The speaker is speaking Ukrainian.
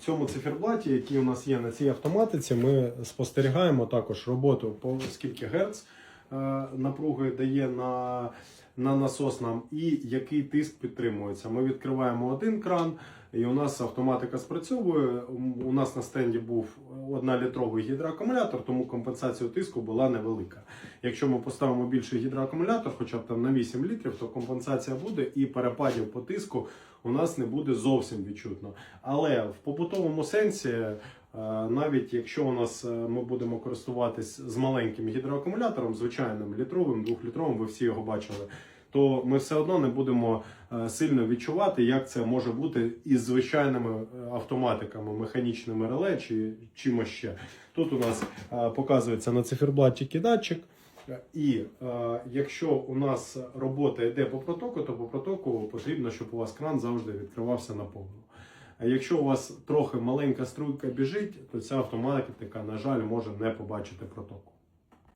цьому циферблаті, який у нас є на цій автоматиці, ми спостерігаємо також роботу по скільки герц е, напруги дає на, на насос нам і який тиск підтримується. Ми відкриваємо один кран, і у нас автоматика спрацьовує. У нас на стенді був однолітровий гідроакумулятор, тому компенсація тиску була невелика. Якщо ми поставимо більший гідроакумулятор, хоча б там на 8 літрів, то компенсація буде і перепадів по тиску у нас не буде зовсім відчутно. Але в побутовому сенсі, е, навіть якщо у нас е, ми будемо користуватись з маленьким гідроакумулятором, звичайним літровим, двохлітровим, ви всі його бачили. То ми все одно не будемо е, сильно відчувати, як це може бути із звичайними е, автоматиками, механічними реле чи чимось ще. Тут у нас е, показується на циферблаті датчик. І е, якщо у нас робота йде по протоку, то по протоку потрібно, щоб у вас кран завжди відкривався на повну. А якщо у вас трохи маленька струйка біжить, то ця автоматика, на жаль, може не побачити протоку.